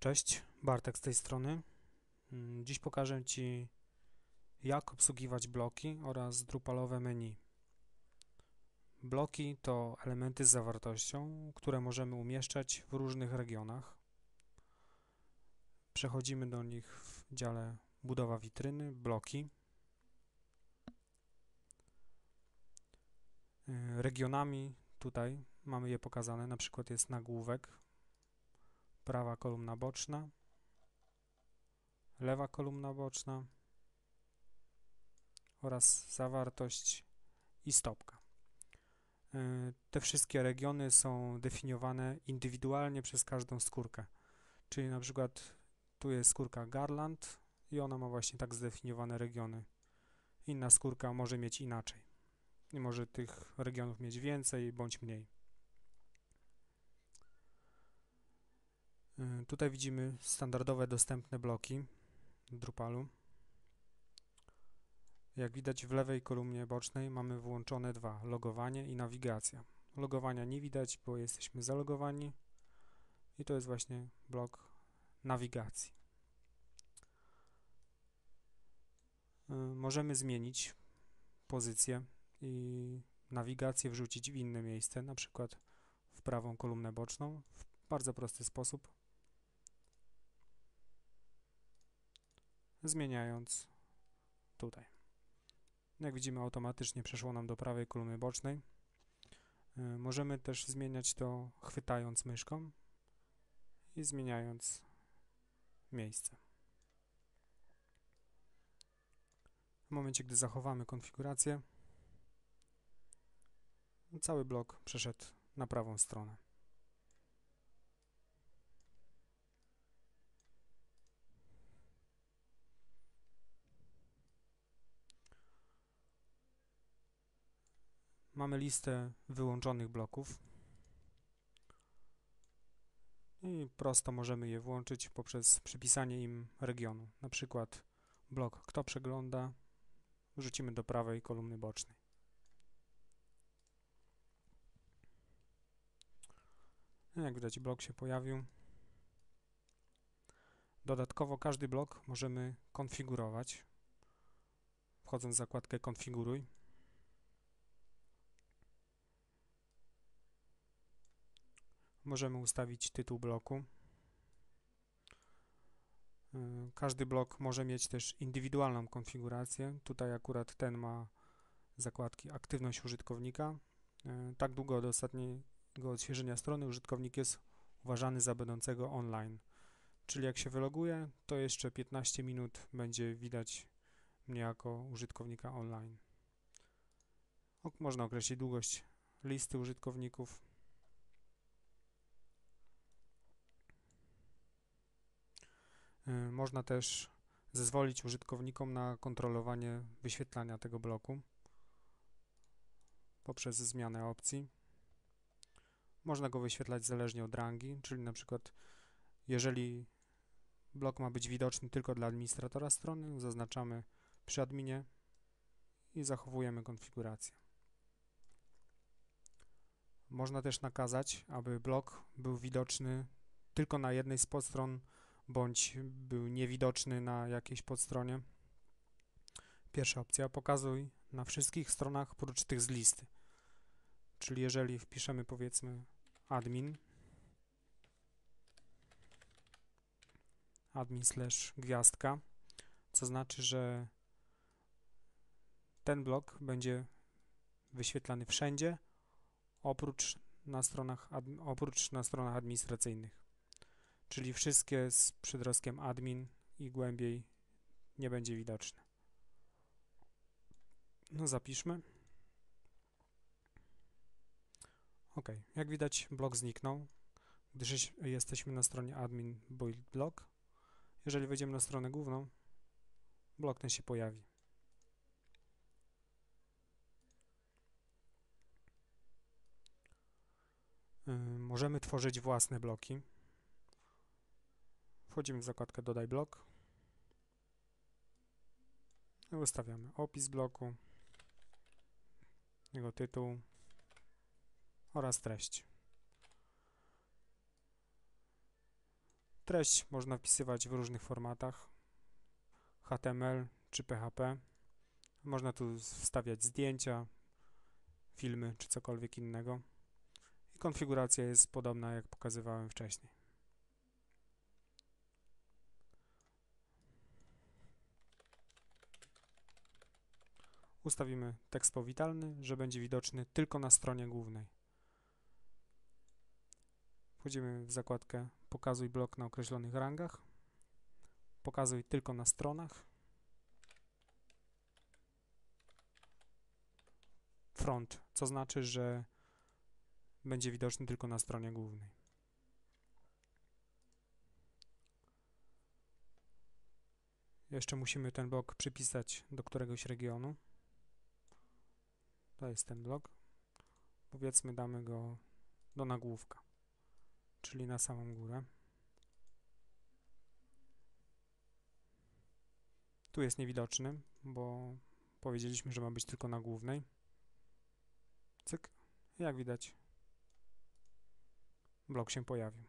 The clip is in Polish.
Cześć, Bartek z tej strony. Mm, Dziś pokażę Ci, jak obsługiwać bloki oraz Drupalowe menu. Bloki to elementy z zawartością, które możemy umieszczać w różnych regionach. Przechodzimy do nich w dziale Budowa witryny, bloki. Y, Regionami tutaj mamy je pokazane, na przykład jest nagłówek, prawa kolumna boczna, lewa kolumna boczna oraz zawartość i stopka. Y, Te wszystkie regiony są definiowane indywidualnie przez każdą skórkę, czyli na przykład tu jest skórka Garland i ona ma właśnie tak zdefiniowane regiony. Inna skórka może mieć inaczej i może tych regionów mieć więcej bądź mniej. Tutaj widzimy standardowe dostępne bloki Drupalu. Jak widać w lewej kolumnie bocznej mamy włączone dwa, logowanie i nawigacja. Logowania nie widać, bo jesteśmy zalogowani i to jest właśnie blok nawigacji. Y, Możemy zmienić pozycję i nawigację wrzucić w inne miejsce, na przykład w prawą kolumnę boczną w bardzo prosty sposób. Zmieniając tutaj. Jak widzimy automatycznie przeszło nam do prawej kolumny bocznej. Y, Możemy też zmieniać to chwytając myszką i zmieniając miejsce. W momencie, gdy zachowamy konfigurację, cały blok przeszedł na prawą stronę. Mamy listę wyłączonych bloków i prosto możemy je włączyć poprzez przypisanie im regionu. Na przykład blok kto przegląda wrzucimy do prawej kolumny bocznej. Jak widać blok się pojawił. Dodatkowo każdy blok możemy konfigurować wchodząc w zakładkę konfiguruj. Możemy ustawić tytuł bloku. Y, Każdy blok może mieć też indywidualną konfigurację. Tutaj akurat ten ma zakładki aktywność użytkownika. Y, Tak długo od ostatniego odświeżenia strony użytkownik jest uważany za będącego online. Czyli jak się wyloguje, to jeszcze 15 minut będzie widać mnie jako użytkownika online. Można określić długość listy użytkowników. Można też zezwolić użytkownikom na kontrolowanie wyświetlania tego bloku poprzez zmianę opcji. Można go wyświetlać zależnie od rangi, czyli na przykład jeżeli blok ma być widoczny tylko dla administratora strony, zaznaczamy przy adminie i zachowujemy konfigurację. Można też nakazać, aby blok był widoczny tylko na jednej z podstron bądź był niewidoczny na jakiejś podstronie. Pierwsza opcja, pokazuj na wszystkich stronach prócz tych z listy. Czyli jeżeli wpiszemy powiedzmy admin admin slash gwiazdka, co znaczy, że ten blok będzie wyświetlany wszędzie oprócz na stronach, oprócz na stronach administracyjnych czyli wszystkie z przedrostkiem admin i głębiej nie będzie widoczne. No zapiszmy. OK, jak widać blok zniknął, gdyż jesteśmy na stronie admin build block. Jeżeli wejdziemy na stronę główną, blok ten się pojawi. Yy, możemy tworzyć własne bloki. Wchodzimy w zakładkę Dodaj blok. Ustawiamy opis bloku, jego tytuł oraz treść. Treść można wpisywać w różnych formatach HTML czy PHP. Można tu wstawiać zdjęcia, filmy czy cokolwiek innego. I konfiguracja jest podobna jak pokazywałem wcześniej. Ustawimy tekst powitalny, że będzie widoczny tylko na stronie głównej. Wchodzimy w zakładkę Pokazuj blok na określonych rangach. Pokazuj tylko na stronach. Front, co znaczy, że będzie widoczny tylko na stronie głównej. Jeszcze musimy ten blok przypisać do któregoś regionu. To jest ten blok. Powiedzmy, damy go do nagłówka, czyli na samą górę. Tu jest niewidoczny, bo powiedzieliśmy, że ma być tylko na głównej. Cyk. Jak widać, blok się pojawił.